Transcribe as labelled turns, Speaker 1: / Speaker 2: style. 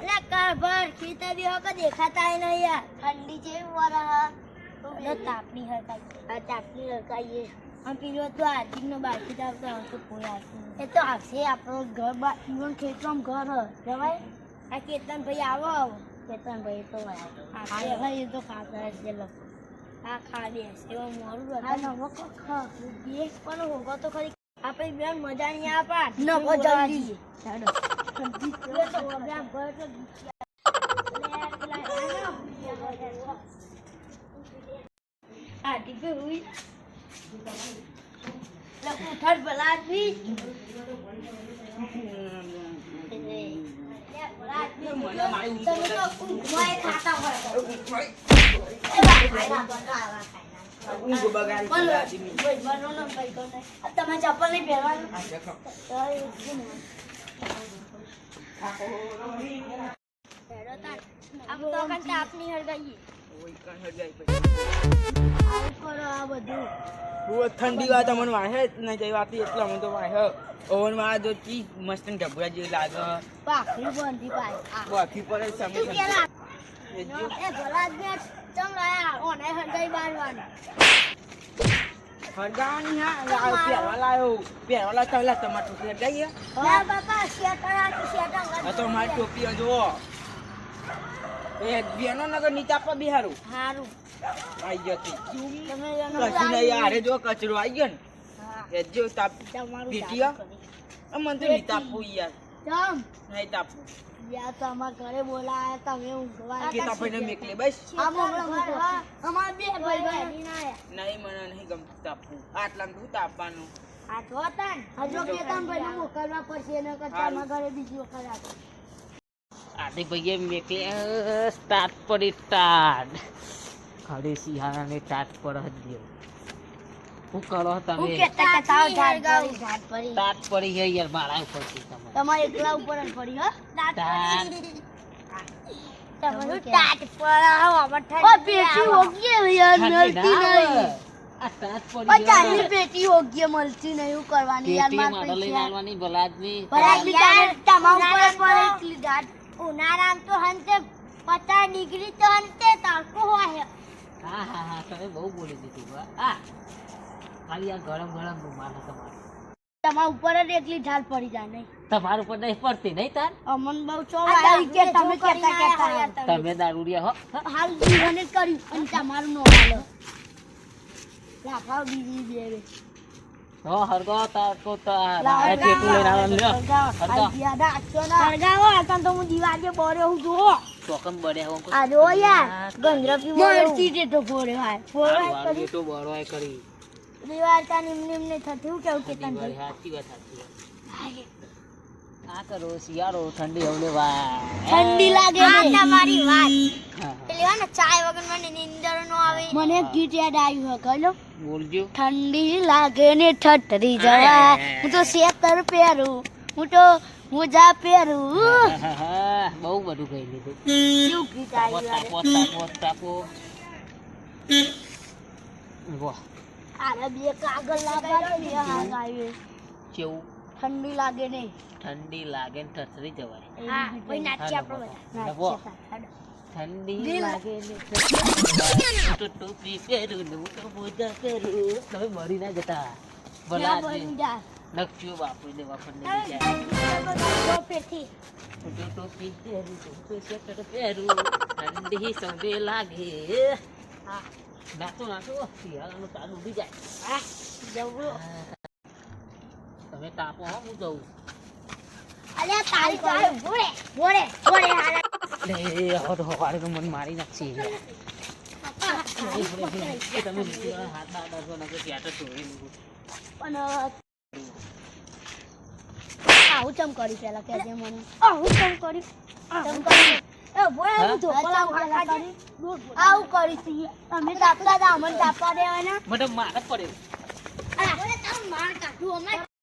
Speaker 1: અલે કારભર ખેતર બી હોકે દેખાતા નહીં યાર. ઠંડી જેવી વરા અલે તાપની હરકાઈ આ તાપની હરકાઈ આમ પીલો તો આર્થિકનો બાકી આવતો આવતો કોઈ આવતું એ તો આવશે આપણો ઘર બા ઈવન ખેતરમાં ઘર જવાય? આ કેતન ભાઈ આવો આવો. કેતન ભાઈ તો આવે. ભાઈ એ તો ખાતા છે લોકો આ ખા દે એવો મોરું આ નવો ખા. એક પણ હોગો તો ખરી. આપણે બેન મજા નહીં આપા. નવો જલ્દી. ચાલો. એ તો ઓબ્યા ભર તો આ હુઈ લખું ઉઠાડ ભલા બી તમે ચપ્પલ નહીં પહેરવાનું? આમ તો કાંઈ તાપની
Speaker 2: ઠંડી વાત અમને વાહે જ નહીં જઈ વાતી એટલે અમે તો વાહે ઓવનમાં જો ચી મસ્ત ડબ્બા ઢબુરા જેવી લાગે
Speaker 1: પાઘડી બાંધી પાય. આ.
Speaker 2: બાકી પર સમય એ
Speaker 1: ભલા જ ને ચમ લાયા. ઓને હળગાઈ બાંધવાનું.
Speaker 2: હરગાવાની હા પહેરવા લાયો પહેરવા લાવ ચાલ તમાર ટોપી
Speaker 1: બાપા.
Speaker 2: તો મારી ટોપી જુઓ એ બેનો નગર નીચા પર બિહારું
Speaker 1: હારું.
Speaker 2: આઈ ગયો કશું નહીં જો કચરો આવી ગયો ને એ જો તાપ પીટીયા? મને તો તાપવું યાર
Speaker 1: ચમ.
Speaker 2: નહીં તાપવું
Speaker 1: યા તો ઘરે બોલાયા તમે ઊંઘવા
Speaker 2: કે તાપઈને મેકલે બસ.
Speaker 1: આ મોકલો અમાર બે ભાઈ ભાઈ
Speaker 2: નહીં મને નહીં ગમતું તાપવું. આટલા તું તાપવાનું?
Speaker 1: આ તો તન. હજો કે તમ ભાઈ મોકલવા પડશે ને કરતા અમારા ઘરે બીજી વખત આવે.
Speaker 3: આદિક ભાઈએ મેકલે સ્ટાર્ટ પડી સ્ટાર્ટ ખડે સિંહાને સ્ટાર્ટ પર જ દો શું કરો
Speaker 1: હું
Speaker 3: તમે
Speaker 1: કેતા કેતા ઝાડ પડી ઝાડ પડી.
Speaker 3: તાત પડી છે યાર મારા ઉપરથી તમે
Speaker 1: તમારે. એકલા ઉપર જ પડી હો.
Speaker 3: તાત
Speaker 1: તમારું ટાટ પડાવો ઓ પેટી હોગી યાર મળતી નહીં.
Speaker 3: આ સ્ટાર્ટ પડી
Speaker 1: પચાસની પેટી હોગી મળતી નહીં એવું કરવાની યાર માર ઉપર પડે એટલી ઝાડ ઉનાળામાં તો હંતે પચાસ ડિગ્રી તો હંતે તડકો હોય.
Speaker 3: હા હા હા તમે બહુ બોલી દીધું હા. ખાલી આ ગરમ ગરમ રૂમાલ તમારો.
Speaker 1: તમારા ઉપર જ એકલી ઢાલ પડી જાય નહીં.
Speaker 3: તમારા ઉપર નહીં પડતી નહીં તાર?
Speaker 1: અમન બહુ ચો આવી કે તમે કેતા કેતા
Speaker 3: તમે. દારૂડિયા હો
Speaker 1: હાલ જીવન જ કર્યું અને તમારું નો હાલો. લાફાવ બીજી બે બે
Speaker 3: હો હરગો તાર તો તાર
Speaker 1: લાવો,
Speaker 3: ટેટુ લઈને આવવાનું લ્યો. હરગો
Speaker 1: આ જ્યાં ના. સળગાવો, આ તો હું દિવાળીએ બોર્યો હું. જુઓ.
Speaker 3: ચોકમ બળ્યા હો
Speaker 1: આ જુઓ યાર, ગંધરપી મળતી ટેટો બોર્યો હાય. બોર્યો હાય
Speaker 3: વાળું
Speaker 1: કરી.
Speaker 3: તો
Speaker 1: નિમ નિમ એમને થતી. હું કેવું કે તને
Speaker 3: સાચી વાત સાચી વાત. આ કરો શિયાળો ઠંડી હવલે વાય
Speaker 1: ઠંડી લાગે આ તમારી વાત. પેલી ને ચાય વગર મને નીંદર નો આવે. મને એક ગીત યાદ આવ્યું હે કહેલો
Speaker 3: બોલજો.
Speaker 1: ઠંડી લાગે ને ઠઠરી જવાય હું તો શેતર પહેરું. હું તો મોજા પહેરું.
Speaker 3: હા, હા, બહુ બધું કહી લીધું.
Speaker 1: કેવું ગીત આવ્યું
Speaker 3: પોતા પોતા તાપો વાહ.
Speaker 1: આરે બે કાગળ લાગવા બે હાથ આવે
Speaker 3: કેવું?
Speaker 1: ઠંડી લાગે ને
Speaker 3: ઠંડી લાગે ને ઠઠરી જવાય.
Speaker 1: હા કોઈ નાચી આપણે બધા.
Speaker 3: ઠંડી લાગે ને તો ટોપી પહેરું ને તો મોજા પહેરું. તમે મરી ના જતા. ભલા
Speaker 1: બની
Speaker 3: બાપુ વાપરને તો ટોપી પહેરું તો સ્વેટર પહેરું. ઠંડી સૌદે લાગે.
Speaker 1: હા.
Speaker 3: નાચો નાખો શિયાળાનું તાન ઉડી જાય
Speaker 1: હા જવું
Speaker 3: તમે તાપો હા હું જઉં
Speaker 1: અલ્યા તારી ચાલે બોલે બોલે બોલે હારા
Speaker 3: લે હવે તો હવારે તો મને મારી નાખશે તમે હાથ ના અડાડશો નકર ત્યાં તો તોડી
Speaker 1: પણ આવું ચમ કરી પેલા કેજે મને આવું ચમ કર્યું ચમ કરી એ
Speaker 3: હું?
Speaker 1: કરી આવું કરી તી તમે તાપતા હતા અમને તાપવા દેવાના.
Speaker 3: મને પડ્યો
Speaker 1: માર કાઢું